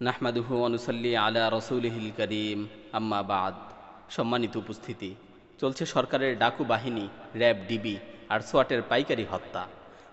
নাহমাদুহু অনুসল্লি আলা রসুলহিল করিম। আম্মা বাদ। সম্মানিত উপস্থিতি, চলছে সরকারের ডাকু বাহিনী, র্যাব, ডিবি আর সোয়াটের পাইকারি হত্যা।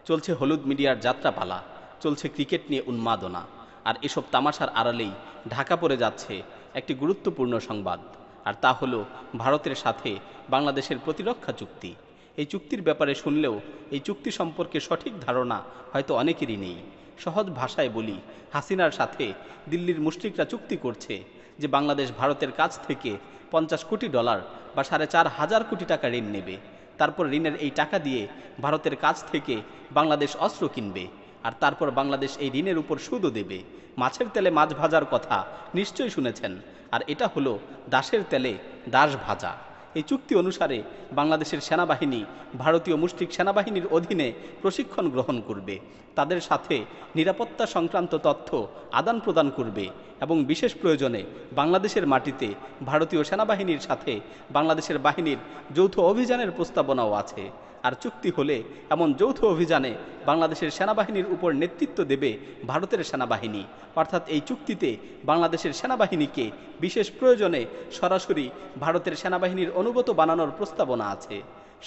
চলছে হলুদ মিডিয়ার যাত্রাপালা, চলছে ক্রিকেট নিয়ে উন্মাদনা। আর এসব তামাশার আড়ালেই ঢাকা পড়ে যাচ্ছে একটি গুরুত্বপূর্ণ সংবাদ। আর তা হলো ভারতের সাথে বাংলাদেশের প্রতিরক্ষা চুক্তি। এই চুক্তির ব্যাপারে শুনলেও এই চুক্তি সম্পর্কে সঠিক ধারণা হয়তো অনেকেরই নেই। সহজ ভাষায় বলি, হাসিনার সাথে দিল্লির মুশরিকরা চুক্তি করছে যে বাংলাদেশ ভারতের কাছ থেকে পঞ্চাশ কোটি ডলার বা সাড়ে চার হাজার কোটি টাকা ঋণ নেবে। তারপর ঋণের এই টাকা দিয়ে ভারতের কাছ থেকে বাংলাদেশ অস্ত্র কিনবে আর তারপর বাংলাদেশ এই ঋণের উপর সুদও দেবে। মাছের তেলে মাছ ভাজার কথা নিশ্চয়ই শুনেছেন, আর এটা হলো দাসের তেলে দাস ভাজা। এই চুক্তি অনুসারে বাংলাদেশের সেনাবাহিনী ভারতীয় মুষ্টিক সেনাবাহিনীর অধীনে প্রশিক্ষণ গ্রহণ করবে। তাদের সাথে নিরাপত্তা সংক্রান্ত তথ্য আদান প্রদান করবে এবং বিশেষ প্রয়োজনে বাংলাদেশের মাটিতে ভারতীয় সেনাবাহিনীর সাথে বাংলাদেশের বাহিনীর যৌথ অভিযানের প্রস্তাবনাও আছে। আর চুক্তি হলে এমন যৌথ অভিযানে বাংলাদেশের সেনাবাহিনীর উপর নেতৃত্ব দেবে ভারতের সেনাবাহিনী। অর্থাৎ এই চুক্তিতে বাংলাদেশের সেনাবাহিনীকে বিশেষ প্রয়োজনে সরাসরি ভারতের সেনাবাহিনীর অনুগত বানানোর প্রস্তাবনা আছে।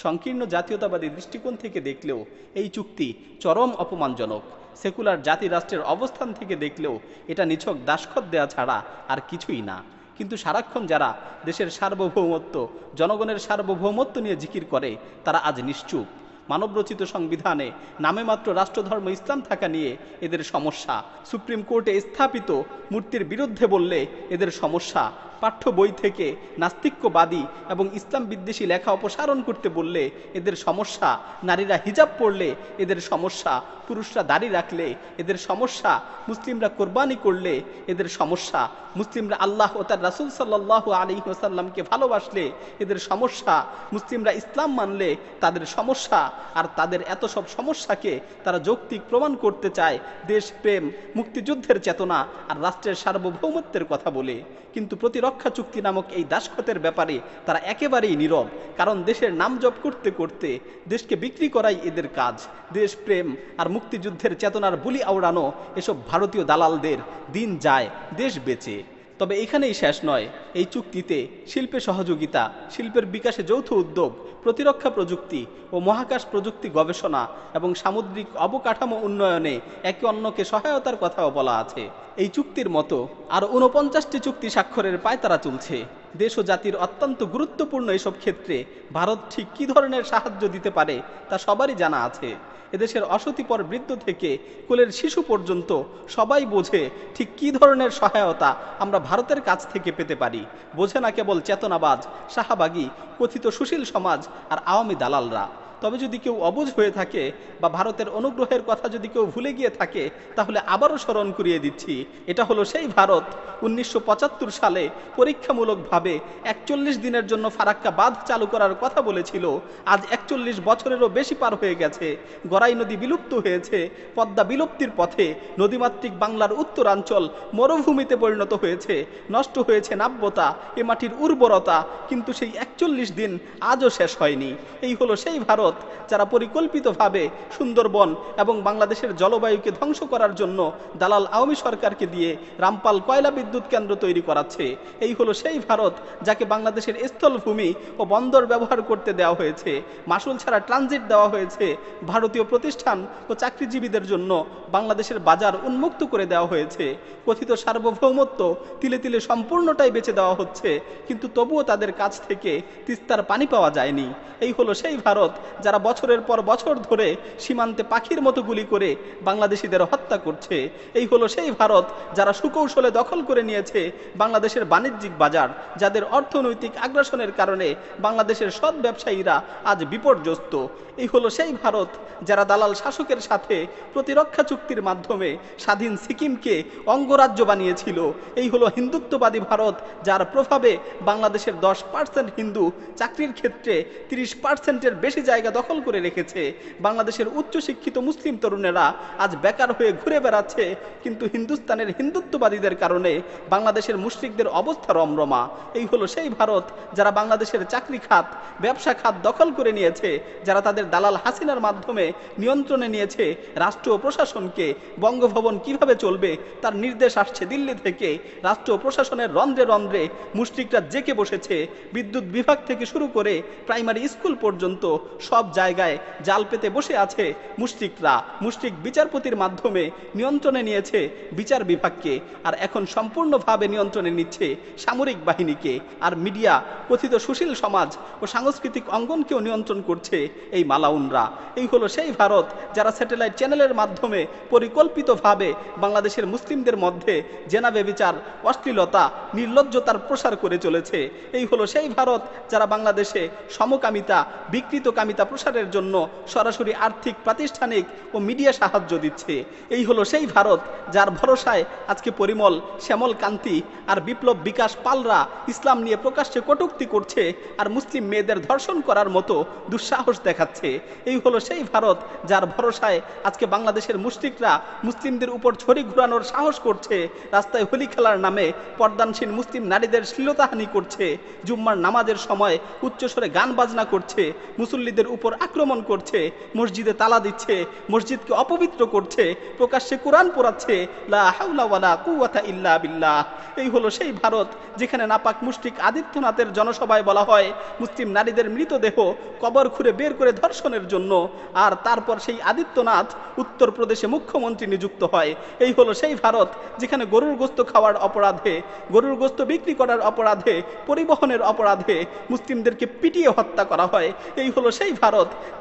সংকীর্ণ জাতীয়তাবাদী দৃষ্টিকোণ থেকে দেখলেও এই চুক্তি চরম অপমানজনক। সেকুলার জাতি রাষ্ট্রের অবস্থান থেকে দেখলেও এটা নিছক দাসখত দেয়া ছাড়া আর কিছুই না। কিন্তু সারাক্ষণ যারা দেশের সার্বভৌমত্ব, জনগণের সার্বভৌমত্ব নিয়ে জিকির করে, তারা আজ নিশ্চুপ। মানবরচিত সংবিধানে নামে মাত্র রাষ্ট্রধর্ম ইসলাম থাকা নিয়ে এদের সমস্যা। সুপ্রিম কোর্টে স্থাপিত মূর্তির বিরুদ্ধে বললে এদের সমস্যা পাঠ্য বই থেকে নাস্তিক্যবাদী এবং ইসলাম বিদ্বেষী লেখা অপসারণ করতে বললে এদের সমস্যা। নারীরা হিজাব পড়লে এদের সমস্যা। পুরুষরা দাড়ি রাখলে এদের সমস্যা। মুসলিমরা কোরবানি করলে এদের সমস্যা। মুসলিমরা আল্লাহ ও তার রাসুল সাল্লাহ আলী ওসাল্লামকে ভালোবাসলে এদের সমস্যা। মুসলিমরা ইসলাম মানলে তাদের সমস্যা। আর তাদের এত সব সমস্যাকে তারা যৌক্তিক প্রমাণ করতে চায়। দেশপ্রেম মুক্তিযুদ্ধের চেতনা আর রাষ্ট্রের সার্বভৌমত্বের কথা বলে। কিন্তু প্রতিরক্ষা চুক্তি নামক এই দাসখতের ব্যাপারে তারা একেবারেই নীরব, কারণ দেশের নাম জপ করতে করতে দেশকে বিক্রি করাই এদের কাজ। দেশ প্রেম আর মুক্তিযুদ্ধের চেতনার বুলি আওড়ানো এসব ভারতীয় দালালদের দিন যায়, দেশ বেচে। তবে এখানেই শেষ নয়। এই চুক্তিতে শিল্পে সহযোগিতা, শিল্পের বিকাশে যৌথ উদ্যোগ, প্রতিরক্ষা প্রযুক্তি ও মহাকাশ প্রযুক্তি গবেষণা এবং সামুদ্রিক অবকাঠামো উন্নয়নে একে অন্যকে সহায়তার কথাও বলা আছে। এই চুক্তির মতো আর ঊনপঞ্চাশটি চুক্তি স্বাক্ষরের পায়তারা চলছে। দেশ ও জাতির অত্যন্ত গুরুত্বপূর্ণ এসব ক্ষেত্রে ভারত ঠিক কী ধরনের সাহায্য দিতে পারে তা সবারই জানা আছে। এদেশের অসতিপর বৃদ্ধ থেকে কোলের শিশু পর্যন্ত সবাই বোঝে ঠিক কী ধরনের সহায়তা আমরা ভারতের কাছ থেকে পেতে পারি। বোঝে না কেবল চেতনাবাজ, শাহাবাগী, কথিত সুশীল সমাজ আর আওয়ামী দালালরা। তবে যদি কেউ অবুঝ হয়ে থাকে বা ভারতের অনুগ্রহের কথা যদি কেউ ভুলে গিয়ে থাকে, তাহলে আবারও স্মরণ করিয়ে দিচ্ছি, এটা হলো সেই ভারত উনিশশো পঁচাত্তর সালে পরীক্ষামূলকভাবে একচল্লিশ দিনের জন্য ফারাক্কা বাঁধ চালু করার কথা বলেছিল। আজ একচল্লিশ বছরেরও বেশি পার হয়ে গেছে। গড়াই নদী বিলুপ্ত হয়েছে। পদ্মা বিলুপ্তির পথে নদীমাতৃক বাংলার উত্তরাঞ্চল মরুভূমিতে পরিণত হয়েছে। নষ্ট হয়েছে নাব্যতা, এ মাটির উর্বরতা, কিন্তু সেই একচল্লিশ দিন আজও শেষ হয়নি। এই হলো সেই ভারত যারা পরিকল্পিতভাবে সুন্দরবন এবং বাংলাদেশের জলবায়ুকে ধ্বংস করার জন্য দালাল আওয়ামী সরকারকে দিয়ে রামপাল কয়লা বিদ্যুৎ কেন্দ্র তৈরি করাচ্ছে, এই হলো সেই ভারত যাকে বাংলাদেশের স্থলভূমি ও বন্দর ব্যবহার করতে দেওয়া হয়েছে। মাসুল ছাড়া ট্রানজিট দেওয়া হয়েছে। ভারতীয় প্রতিষ্ঠান ও চাকরিজীবীদের জন্য বাংলাদেশের বাজার উন্মুক্ত করে দেওয়া হয়েছে। কথিত সার্বভৌমত্ব তিলে তিলে সম্পূর্ণটাই বেঁচে দেওয়া হচ্ছে, কিন্তু তবুও তাদের কাছ থেকে তিস্তার পানি পাওয়া যায়নি। এই হলো সেই ভারত যারা বছরের পর বছর ধরে সীমান্তে পাখির মতো গুলি করে বাংলাদেশিদের হত্যা করছে, এই হলো সেই ভারত যারা সুকৌশলে দখল করে নিয়েছে বাংলাদেশের বাণিজ্যিক বাজার, যাদের অর্থনৈতিক আগ্রাসনের কারণে বাংলাদেশের সৎ ব্যবসায়ীরা আজ বিপর্যস্ত। এই হলো সেই ভারত যারা দালাল শাসকের সাথে প্রতিরক্ষা চুক্তির মাধ্যমে স্বাধীন সিকিমকে অঙ্গরাজ্য বানিয়েছিল। এই হলো হিন্দুত্ববাদী ভারত যার প্রভাবে বাংলাদেশের দশ পার্সেন্ট হিন্দু চাকরির ক্ষেত্রে তিরিশ পার্সেন্টের বেশি জায়গা জায়গা দখল করে রেখেছে। বাংলাদেশের উচ্চশিক্ষিত মুসলিম তরুণেরা আজ বেকার হয়ে ঘুরে বেড়াচ্ছে, কিন্তু হিন্দুস্তানের হিন্দুত্ববাদীদের কারণে বাংলাদেশের মুসলিকদের অবস্থা রমরমা। এই হলো সেই ভারত যারা বাংলাদেশের চাকরি খাত, ব্যবসা খাত দখল করে নিয়েছে, যারা তাদের দালাল হাসিনার মাধ্যমে নিয়ন্ত্রণে নিয়েছে রাষ্ট্র প্রশাসনকে। বঙ্গভবন কীভাবে চলবে তার নির্দেশ আসছে দিল্লি থেকে। রাষ্ট্র প্রশাসনের রন্ধ্রে রন্ধ্রে মুসলিকরা জেকে বসেছে। বিদ্যুৎ বিভাগ থেকে শুরু করে প্রাইমারি স্কুল পর্যন্ত সব জায়গায় জাল পেতে বসে আছে মুসলিকরা মুসলিক বিচারপতির মাধ্যমে নিয়ন্ত্রণে নিয়েছে বিচার বিভাগকে আর এখন সম্পূর্ণভাবে নিয়ন্ত্রণে নিচ্ছে সামরিক বাহিনীকে। আর মিডিয়া, কথিত সুশীল সমাজ ও সাংস্কৃতিক অঙ্গনকেও নিয়ন্ত্রণ করছে এই মালাউনরা। এই হলো সেই ভারত যারা স্যাটেলাইট চ্যানেলের মাধ্যমে পরিকল্পিতভাবে বাংলাদেশের মুসলিমদের মধ্যে জেনাবে বিচার অশ্লীলতা, নির্লজ্জতার প্রসার করে চলেছে। এই হলো সেই ভারত যারা বাংলাদেশে সমকামিতা, বিকৃতকামিতা প্রসারের জন্য সরাসরি আর্থিক, প্রাতিষ্ঠানিক ও মিডিয়া সাহায্য দিচ্ছে। এই হলো সেই ভারত যার ভরসায় আজকে পরিমল, শ্যামল কান্তি আর বিপ্লব বিকাশ পালরা ইসলাম নিয়ে প্রকাশ্যে কটূক্তি করছে আর মুসলিম মেয়েদের ধর্ষণ করার মতো দুঃসাহস দেখাচ্ছে। এই হলো সেই ভারত যার ভরসায় আজকে বাংলাদেশের মুসলিকরা মুসলিমদের উপর ছড়ি ঘুরানোর সাহস করছে, রাস্তায় হোলি খেলার নামে পর্দানসীন মুসলিম নারীদের শ্লীলতাহানি করছে, জুম্মার নামাজের সময় উচ্চস্বরে গান বাজনা করছে, মুসল্লিদের উপর আক্রমণ করছে, মসজিদে তালা দিচ্ছে, মসজিদকে অপবিত্র করছে, প্রকাশ্যে কোরআন পড়াচ্ছে এই হলো সেই ভারত যেখানে নাপাক মুশরিক আদিত্যনাথের জনসভায় বলা হয়, মুসলিম নারীদের মৃতদেহ কবর খুঁড়ে বের করে ধর্ষণের জন্য। আর তারপর সেই আদিত্যনাথ উত্তরপ্রদেশে মুখ্যমন্ত্রী নিযুক্ত হয়। এই হলো সেই ভারত যেখানে গরুর গোস্ত খাওয়ার অপরাধে, গরুর গোস্ত বিক্রি করার অপরাধে, পরিবহনের অপরাধে মুসলিমদেরকে পিটিয়ে হত্যা করা হয়। এই হলো সেই ভারত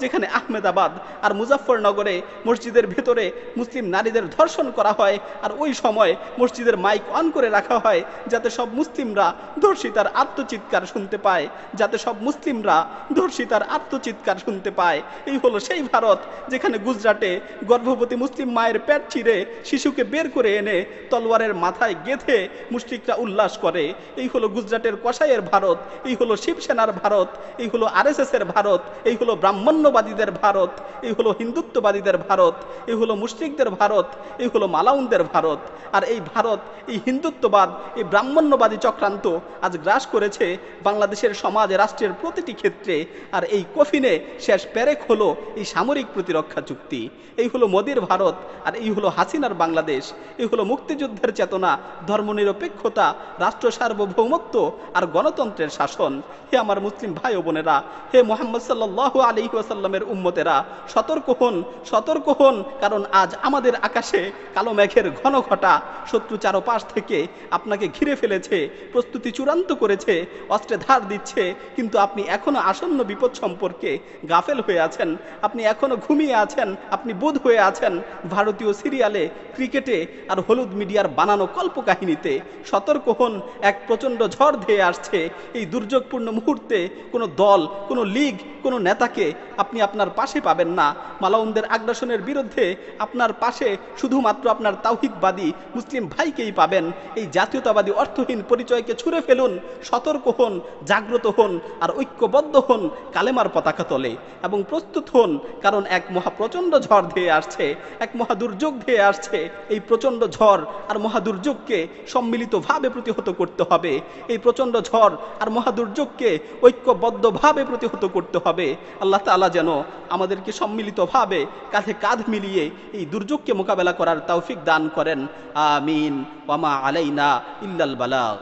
যেখানে আহমেদাবাদ আর মুজাফরনগরে মসজিদের ভেতরে মুসলিম নারীদের ধর্ষণ করা হয় আর ওই সময় মসজিদের মাইক অন করে রাখা হয় যাতে সব মুসলিমরা ধর্ষিতার আত্মচিৎকার শুনতে পায়, যাতে সব মুসলিমরা ধর্ষিতার আত্মচিৎকার শুনতে পায়। এই হলো সেই ভারত যেখানে গুজরাটে গর্ভবতী মুসলিম মায়ের প্যাট ছিঁড়ে শিশুকে বের করে এনে তলোয়ারের মাথায় গেঁথে মুসলিকরা উল্লাস করে। এই হলো গুজরাটের কসাইয়ের ভারত, এই হলো শিবসেনার ভারত, এই হলো আরএসএস এর ভারত, এই হলো ব্রাহ্মণ্যবাদীদের ভারত, এই হলো হিন্দুত্ববাদীদের ভারত, এই হলো মুসলিকদের ভারত, এই হলো মালাউনদের ভারত। আর এই ভারত, এই হিন্দুত্ববাদ, এই ব্রাহ্মণ্যবাদী চক্রান্ত আজ গ্রাস করেছে বাংলাদেশের সমাজ, রাষ্ট্রের প্রতিটি ক্ষেত্রে। আর এই কফিনে শেষ প্যারেক হলো এই সামরিক প্রতিরক্ষা চুক্তি। এই হলো মোদির ভারত, আর এই হলো হাসিনার বাংলাদেশ। এই হলো মুক্তিযুদ্ধের চেতনা, ধর্মনিরপেক্ষতা রাষ্ট্র সার্বভৌমত্ব আর গণতন্ত্রের শাসন। হে আমার মুসলিম ভাই বোনেরা, হে মোহাম্মদ সাল্লাহ আলী ওয়াসাল্লামের উম্মতেরা সতর্ক হন সতর্ক হন, কারণ আজ আমাদের আকাশে কালো মেঘের ঘন ঘটা শত্রু চারপাশ থেকে আপনাকে ঘিরে ফেলেছে, প্রস্তুতি চূড়ান্ত করেছে, অস্ত্রে ধার দিচ্ছে, কিন্তু আপনি এখনও আসন্ন বিপদ সম্পর্কে গাফেল হয়ে আছেন, আপনি এখনও ঘুমিয়ে আছেন, আপনি বোধ হয়ে আছেন, ভারতীয় সিরিয়ালে, ক্রিকেটে আর হলুদ মিডিয়ার বানানো কল্পকাহিনীতে সতর্ক হন, এক প্রচণ্ড ঝড় ধেয়ে আসছে, এই দুর্যোগপূর্ণ মুহূর্তে কোনো দল, কোনো লীগ কোনো নেতাকে আপনি আপনার পাশে পাবেন না। মালাউনদের আগ্রাসনের বিরুদ্ধে আপনার পাশে শুধুমাত্র আপনার তাওহিদবাদী মুসলিম ভাইকেই পাবেন। এই জাতীয়তাবাদী অর্থহীন পরিচয়কে ছুঁড়ে ফেলুন, সতর্ক হন, জাগ্রত হন আর ঐক্যবদ্ধ হন কালেমার পতাকা তলে এবং প্রস্তুত হন কারণ এক মহা প্রচণ্ড ঝড় ধেয়ে আসছে, এক মহা দুর্যোগ ধেয়ে আসছে। এই প্রচণ্ড ঝড় আর মহা দুর্যোগকে সম্মিলিতভাবে প্রতিহত করতে হবে। এই প্রচণ্ড ঝড় আর মহা দুর্যোগকে ঐক্যবদ্ধভাবে প্রতিহত করতে হবে। আল্লাহ তালা যেন আমাদেরকে সম্মিলিতভাবে কাঁধে কাঁধ মিলিয়ে এই দুর্যোগকে মোকাবেলা করার তৌফিক দান করেন। আমিন। ওয়ামা আলাইনা ইল্লাল বালাগ।